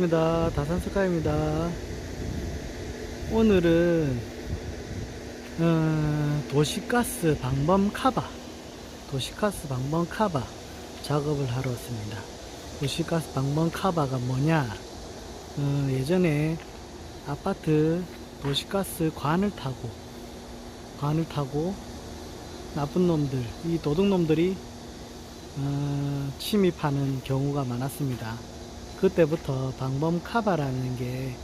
반갑습니다. 다산스카입니다. 오늘은 어, 도시가스 방범 카바, 도시가스 방범 카바 작업을 하러 왔습니다. 도시가스 방범 카바가 뭐냐? 어, 예전에 아파트 도시가스 관을 타고 관을 타고 나쁜 놈들, 이 도둑놈들이 어, 침입하는 경우가 많았습니다. 그때부터 방범 카바라는 게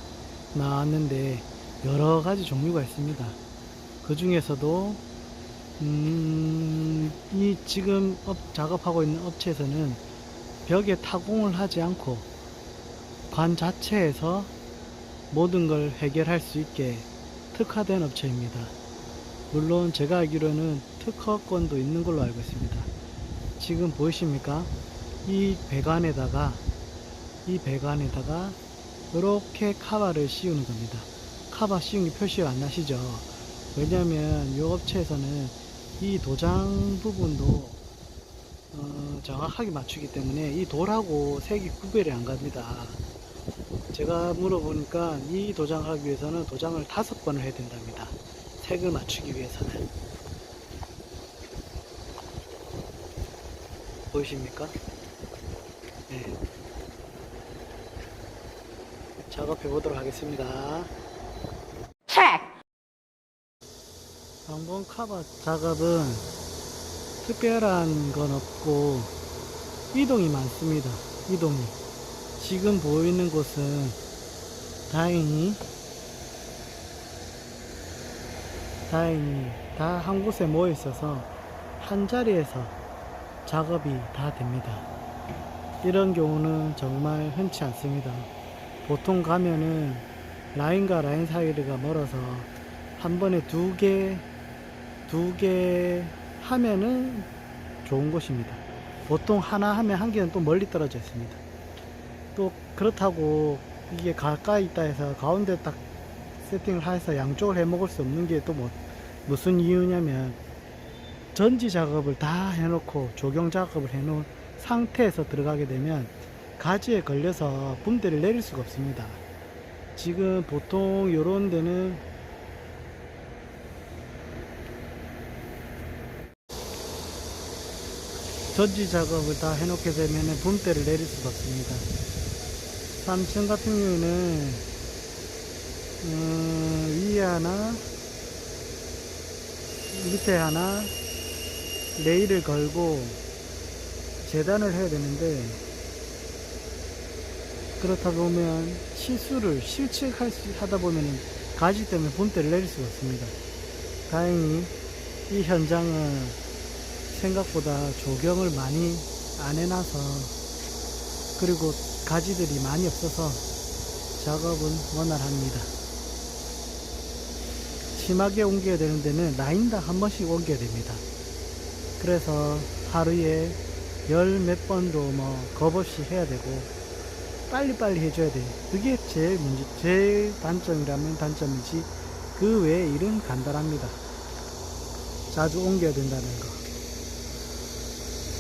나왔는데 여러 가지 종류가 있습니다. 그 중에서도 음, 이 지금 업, 작업하고 있는 업체에서는 벽에 타공을 하지 않고 관 자체에서 모든 걸 해결할 수 있게 특화된 업체입니다. 물론 제가 알기로는 특허권도 있는 걸로 알고 있습니다. 지금 보이십니까? 이 배관에다가 이 배관에다가 이렇게 카바를 씌우는 겁니다. 카바 씌운 게 표시가 안 나시죠? 왜냐하면 이 업체에서는 이 도장 부분도 어, 정확하게 맞추기 때문에 이 돌하고 색이 구별이 안 갑니다. 제가 물어보니까 이 도장을 하기 위해서는 도장을 다섯 번을 해야 된답니다. 색을 맞추기 위해서는. 보이십니까? 작업해 보도록 하겠습니다. 방범 카바 작업은 특별한 건 없고 이동이 많습니다. 이동이. 지금 보이는 곳은 다행히 다행히 다 한 곳에 모여 있어서 한 자리에서 작업이 다 됩니다. 이런 경우는 정말 흔치 않습니다. 보통 가면은 라인과 라인 사이가 멀어서 한 번에 두 개, 두 개 하면은 좋은 곳입니다. 보통 하나 하면 한 개는 또 멀리 떨어져 있습니다. 또 그렇다고 이게 가까이 있다 해서 가운데 딱 세팅을 해서 양쪽을 해 먹을 수 없는 게 또 뭐, 무슨 이유냐면 전지 작업을 다 해놓고 조경 작업을 해놓은 상태에서 들어가게 되면 가지에 걸려서 분대를 내릴 수가 없습니다. 지금 보통 요런 데는 전지 작업을 다 해놓게 되면 분대를 내릴 수가 없습니다. 3층 같은 경우에는 어, 위에 하나 밑에 하나 레일을 걸고 재단을 해야 되는데 그렇다 보면 실수를 실측할 수 하다 보면 가지 때문에 분대를 내릴 수가 없습니다. 다행히 이 현장은 생각보다 조경을 많이 안 해놔서 그리고 가지들이 많이 없어서 작업은 원활합니다. 심하게 옮겨야 되는 데는 라인당 한 번씩 옮겨야 됩니다. 그래서 하루에 열 몇 번도 뭐 겁없이 해야 되고 빨리빨리 해줘야 돼요. 그게 제일 문제, 제일 단점이라면 단점이지 그 외의 일은 간단합니다. 자주 옮겨야 된다는 거.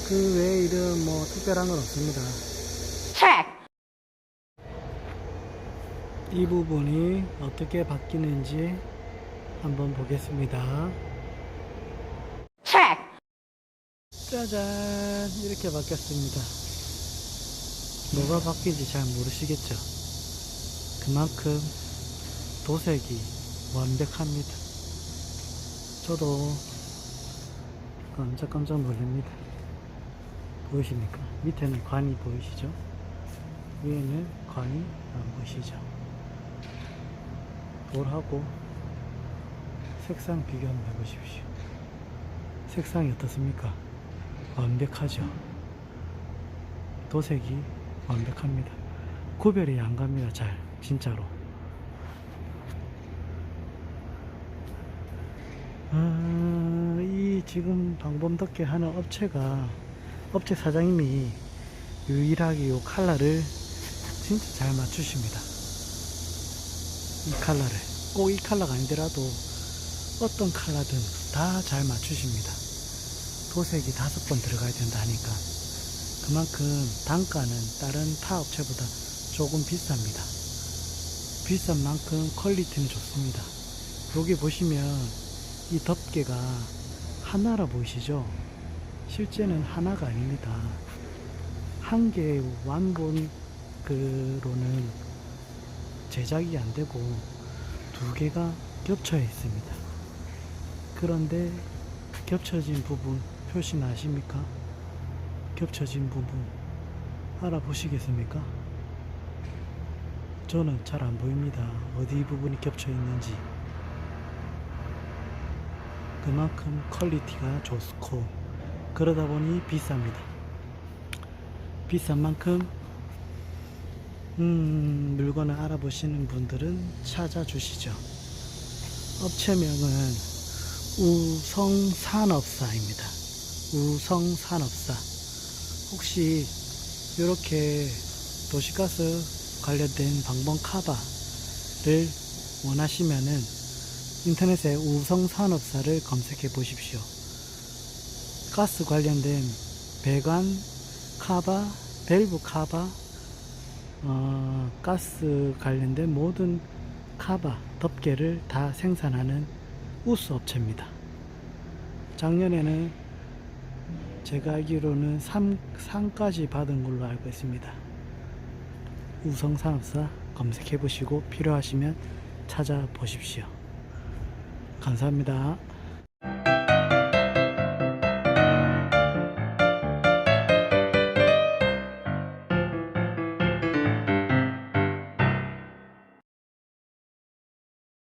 그 외의 일은 뭐 특별한 건 없습니다. 이 부분이 어떻게 바뀌는지 한번 보겠습니다. 짜잔 이렇게 바뀌었습니다. 뭐가 바뀐지 잘 모르시겠죠? 그만큼 도색이 완벽합니다. 저도 깜짝깜짝 놀랍니다. 보이십니까? 밑에는 관이 보이시죠? 위에는 관이 안 보이시죠? 돌하고 색상 비교 한번 해보십시오. 색상이 어떻습니까? 완벽하죠? 도색이 완벽합니다. 구별이 안 갑니다, 잘. 진짜로. 아, 이 지금 방범덕게 하는 업체가, 업체 사장님이 유일하게 이 칼라를 진짜 잘 맞추십니다. 이 칼라를. 꼭 이 칼라가 아니더라도 어떤 칼라든 다 잘 맞추십니다. 도색이 다섯 번 들어가야 된다 하니까. 그만큼 단가는 다른 타 업체보다 조금 비쌉니다. 비싼 만큼 퀄리티는 좋습니다. 여기 보시면 이 덮개가 하나라 보이시죠? 실제는 하나가 아닙니다. 한 개의 완본 그로는 제작이 안 되고 두 개가 겹쳐 있습니다. 그런데 겹쳐진 부분 표시 나십니까? 겹쳐진 부분 알아보시겠습니까? 저는 잘 안 보입니다. 어디 부분이 겹쳐 있는지. 그만큼 퀄리티가 좋고 그러다 보니 비쌉니다. 비싼 만큼 음, 물건을 알아보시는 분들은 찾아주시죠. 업체명은 우성산업사입니다. 우성산업사. 혹시 이렇게 도시가스 관련된 방범 카바를 원하시면은 인터넷에 우성산업사를 검색해 보십시오. 가스 관련된 배관, 카바, 밸브 카바, 어, 가스 관련된 모든 카바, 덮개를 다 생산하는 우스 업체입니다. 작년에는 제가 알기로는 3, 상까지 받은 걸로 알고 있습니다. 우성산업사 검색해 보시고 필요하시면 찾아보십시오. 감사합니다.